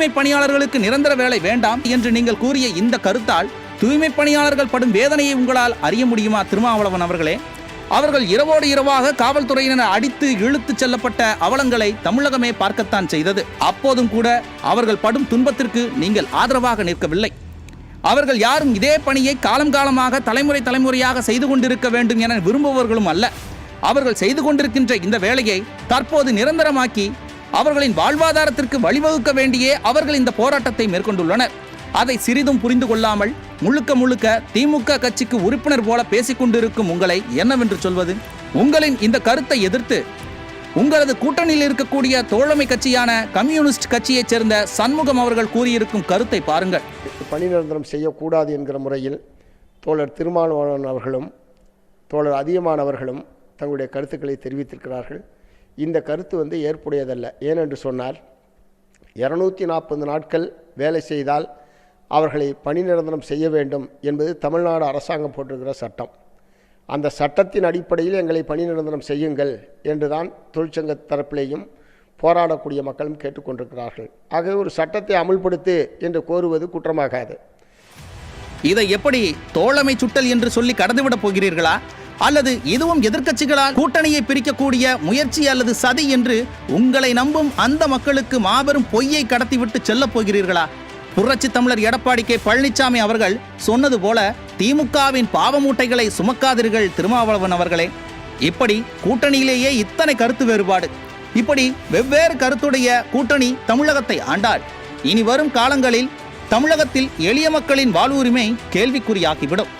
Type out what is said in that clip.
தூய்மை பணியாளர்களுக்கு நிரந்தர வேலை வேண்டாம் என்று நீங்கள் கூறிய இந்த கருத்தால் தூய்மை பணியாளர்கள் படும் வேதனையை உங்களால் அறிய முடியுமா திருமாவளவன் அவர்களே? அவர்கள் இரவோடு இரவாக காவல்துறையினர் அடித்து இழுத்து செல்லப்பட்ட அவலங்களை தமிழகமே பார்க்கத்தான் செய்தது. அப்போதும் கூட அவர்கள் படும் துன்பத்திற்கு நீங்கள் ஆதரவாக நிற்கவில்லை. அவர்கள் யாரும் இதே பணியை காலம் காலமாக தலைமுறை தலைமுறையாக செய்து கொண்டிருக்க வேண்டும் என விரும்புபவர்களும் அல்ல. அவர்கள் செய்து கொண்டிருக்கின்ற இந்த வேலையை தற்போது நிரந்தரமாக்கி அவர்களின் வாழ்வாதாரத்திற்கு வழிவகுக்க வேண்டியே அவர்கள் இந்த போராட்டத்தை மேற்கொண்டுள்ளனர். அதை சிறிதும் புரிந்து கொள்ளாமல் முழுக்க முழுக்க திமுக கட்சிக்கு உறுப்பினர் போல பேசிக்கொண்டிருக்கும் உங்களை என்னவென்று சொல்வது? உங்களின் இந்த கருத்தை எதிர்த்து உங்களது கூட்டணியில் இருக்கக்கூடிய தோழமை கட்சியான கம்யூனிஸ்ட் கட்சியைச் சேர்ந்த சண்முகம் அவர்கள் கூறியிருக்கும் கருத்தை பாருங்கள். பணி நிரந்தரம் செய்யக்கூடாது என்கிற முறையில் தோழர் திருமாவளவன் அவர்களும் தோழர் அதிகமானவர்களும் தங்களுடைய கருத்துக்களை தெரிவித்திருக்கிறார்கள். இந்த கருத்து வந்து ஏற்புடையதல்ல. ஏனென்று சொன்னால் இரநூத்தி நாற்பது நாட்கள் வேலை செய்தால் அவர்களை பணி நிரந்தரம் செய்ய வேண்டும் என்பது தமிழ்நாடு அரசாங்கம் போட்டிருக்கிற சட்டம். அந்த சட்டத்தின் அடிப்படையில் எங்களை பணி நிரந்தரம் செய்யுங்கள் என்றுதான் தொழிற்சங்க தரப்பிலேயும் போராடக்கூடிய மக்களும் கேட்டுக்கொண்டிருக்கிறார்கள். ஆகவே ஒரு சட்டத்தை அமுல்படுத்து என்று கோருவது குற்றமாகாது. இதை எப்படி தோழமை சுட்டல் என்று சொல்லி கடந்துவிடப் போகிறீர்களா? அல்லது இதுவும் எதிர்க்கட்சிகளால் கூட்டணியை பிரிக்கக்கூடிய முயற்சி அல்லது சதி என்று உங்களை நம்பும் அந்த மக்களுக்கு மாபெரும் பொய்யை கடத்திவிட்டு செல்லப் போகிறீர்களா? புரட்சி தமிழர் எடப்பாடி கே பழனிசாமி அவர்கள் சொன்னது போல திமுகவின் பாவமூட்டைகளை சுமக்காதீர்கள் திருமாவளவன் அவர்களே. இப்படி கூட்டணியிலேயே இத்தனை கருத்து வேறுபாடு. இப்படி வெவ்வேறு கருத்துடைய கூட்டணி தமிழகத்தை ஆண்டாள் இனி வரும் காலங்களில் தமிழகத்தில் எளிய மக்களின் வாழ்வுரிமை கேள்விக்குறியாகிவிடும்.